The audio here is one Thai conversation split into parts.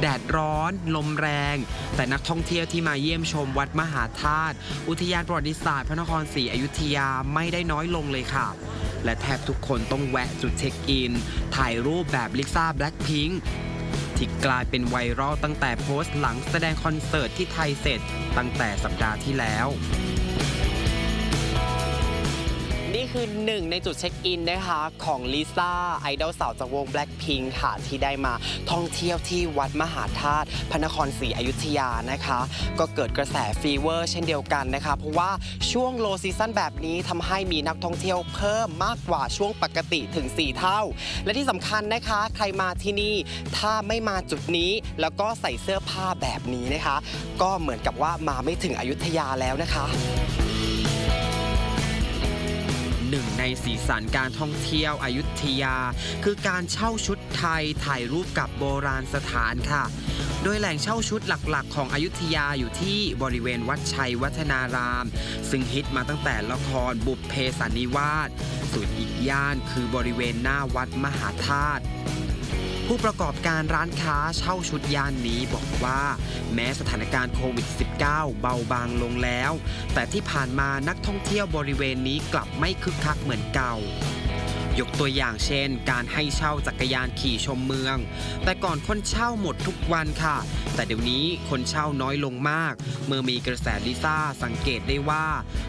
แดดร้อน ลมแรง แต่นักท่องเที่ยวที่มาเยี่ยมชมวัดมหาธาตุอุทยานประวัติศาสตร์พระนครศรีอยุธยาไม่ได้น้อยลงเลยค่ะ และแทบทุกคนต้องแวะจุดเช็คอิน ถ่ายรูปแบบลิซ่าแบล็คพิงค์ที่กลายเป็นไวรัลตั้งแต่โพสต์หลังแสดงคอนเสิร์ตที่ไทยเสร็จตั้งแต่สัปดาห์ที่แล้ว นี่คือหนึ่งในจุดเช็คอินนะคะ ของลิซ่าไอดอลสาวจากวง Blackpink ค่ะ ที่ได้มาท่องเที่ยวที่วัดมหาธาตุพระนครศรีอยุธยานะคะ ก็เกิดกระแสฟีเวอร์เช่นเดียวกันนะคะ เพราะว่าช่วงโลซีซั่นแบบนี้ทำให้มีนักท่องเที่ยวเพิ่มมากกว่าช่วงปกติถึง 4 เท่า และที่สำคัญนะคะ ใครมาที่นี่ถ้าไม่มาจุดนี้แล้วก็ใส่เสื้อผ้าแบบนี้นะคะ ก็เหมือนกับว่ามาไม่ถึงอยุธยาแล้วนะคะ หนึ่งในสีสันการท่องเที่ยวอายุทยา คือการเช่าชุดไทยถ่ายรูปกับโบราณสถานค่ะ โดยแหล่งเช่าชุดหลักๆ ของอายุทยาอยู่ที่บริเวณวัดชัยวัฒนาราม ซึ่งฮิตมาตั้งแต่ละครบุพเพสันนิวาสส่วนอีกย่านคือบริเวณหน้าวัดมหาธาตุ ผู้ประกอบการร้านค้าเช่าชุดย่านนี้บอกว่า แม้สถานการณ์โควิด -19 เบาบางลงแล้ว แต่ที่ผ่านมานักท่องเที่ยวบริเวณนี้กลับไม่คึกคักเหมือนเก่ายกตัวอย่างเช่น การให้เช่าจักรยานขี่ชมเมือง แต่ก่อนคนเช่าหมดทุกวันค่ะ แต่เดี๋ยวนี้คนเช่าน้อยลงมาก เมื่อมีกระแสลิซ่าสังเกตได้ว่า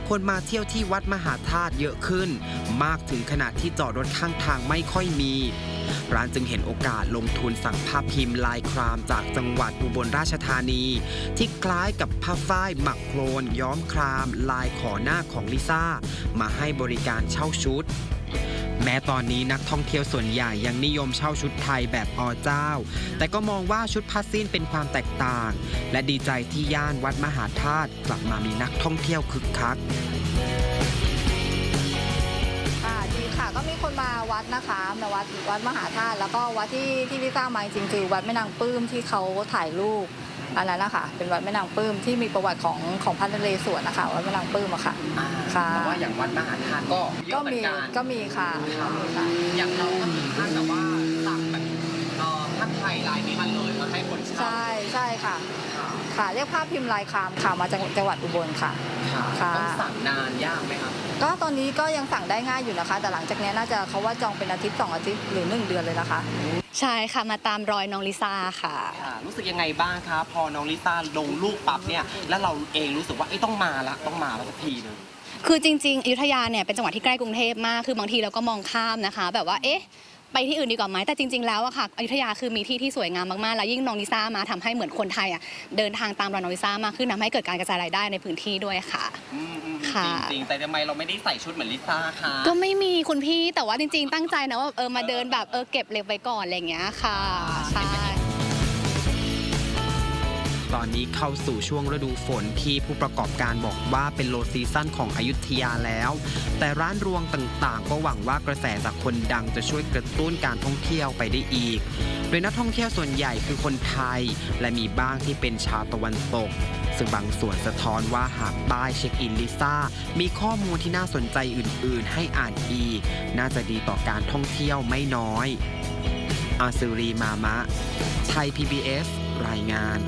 คนมาเที่ยวที่วัดมหาธาตุเยอะขึ้น มากถึงขนาดที่จอดรถข้างทางไม่ค่อยมี ร้านจึงเห็นโอกาสลงทุนสั่งภาพพิมพ์ลายครามจากจังหวัดอุบลราชธานี ที่คล้ายกับผ้าฝ้ายหมักโครนย้อมคราม ลายขอหน้าของลิซ่า มาให้บริการเช่าชุดแม้ตอนนี้นักท่องเที่ยวส่วนใหญ่ยังนิยมเช่าชุดไทยแบบอเจ้า แต่ก็มองว่าชุดผ้าสิ้นเป็นความแตกต่าง และดีใจที่ย่านวัดมหาธาตุกลับมามีนักท่องเที่ยวคึกคัก ก็มีคนมาวัดนะคะมาวัดวัดมหาธาตุแล้วก็วัดที่ที่ลิซ่ามาจริงๆคือวัดแม่นางปลื้มที่เขาถ่ายรูปอันนั้นนะคะเป็นวัดแม่นางปลื้มที่มีประวัติของของพระนเรศวรนะคะวัดแม่นางปลื้มอะค่ะค่ะ แต่ว่าอย่างวัดมหาธาตุก็เยก็อะเหมือมีนกันก็มีค่ะก็มีค่ะ อย่างเราก็มีท่านแบบว่าสั่งแบบเอ่อผ้าไทยลายนี้มาเลยมาให้คนเช่า ใช่ใช่ค่ะ ค่ะค่ะ เรียกภาพพิมพ์ลายครามค่ะมาจากจังหวัดอุบลค่ะค่ะ ค่ะ ต้องสั่งนานยากไหมครับ ก็ตอนนี้ก็ยังสั่งได้ง่ายอยู่นะคะ แต่หลังจากนี้น่าจะเขาว่าจองเป็นอาทิตย์สองอาทิตย์หรือหนึ่งเดือนเลยนะคะ ใช่ค่ะมาตามรอยน้องลิซ่าค่ะ ค่ะรู้สึกยังไงบ้างคะพอน้องลิซ่าลงรูปปั๊บเนี่ยแล้วเราเองรู้สึกว่าไอ้ยต้องมาละต้องมาแล้วสักทีหนึง คือจริงๆอยุธยาเนี่ยเป็นจังหวัดที่ใกล้กรุงเทพมาก คือบางทีเราก็มองข้ามนะคะ แบบว่าเอ๊ะ ไปที่อื่นดีกว่าไหมแต่จริง ๆ แล้วอะค่ะอยุธยาคือมีที่ที่สวยงามมากๆ แล้วยิ่งน้องลิซ่ามาทำให้เหมือนคนไทยอะเดินทางตามรอยน้องลิซ่ามากขึ้นทำให้เกิดการกระจายรายได้ในพื้นที่ด้วยค่ะอืมอืมค่ะจริงๆแต่ทำไมเราไม่ได้ใส่ชุดเหมือนลิซ่าคะก็ไม่มีคุณพี่แต่ว่าจริง ๆ ตั้งใจนะว่าเออมาเดินแบบเออเก็บเล็บไว้ก่อนอะไรอย่างเงี้ยค่ะใช่ ตอนนี้เข้าสู่ช่วงฤดูฝนที่ผู้ประกอบการบอกว่าเป็นโลซีซั่นของอยุธยาแล้ว แต่ร้านรวงต่างๆ ก็หวังว่ากระแสจากคนดังจะช่วยกระตุ้นการท่องเที่ยวไปได้อีก โดยนักท่องเที่ยวส่วนใหญ่คือคนไทย และมีบ้างที่เป็นชาวตะวันตก ซึ่งบางส่วนสะท้อนว่าหากป้ายเช็คอินลิซ่ามีข้อมูลที่น่าสนใจอื่น ๆ ให้อ่านอีก น่าจะดีต่อการท่องเที่ยวไม่น้อยอาซิรีมามะ ไทย PBS รายงาน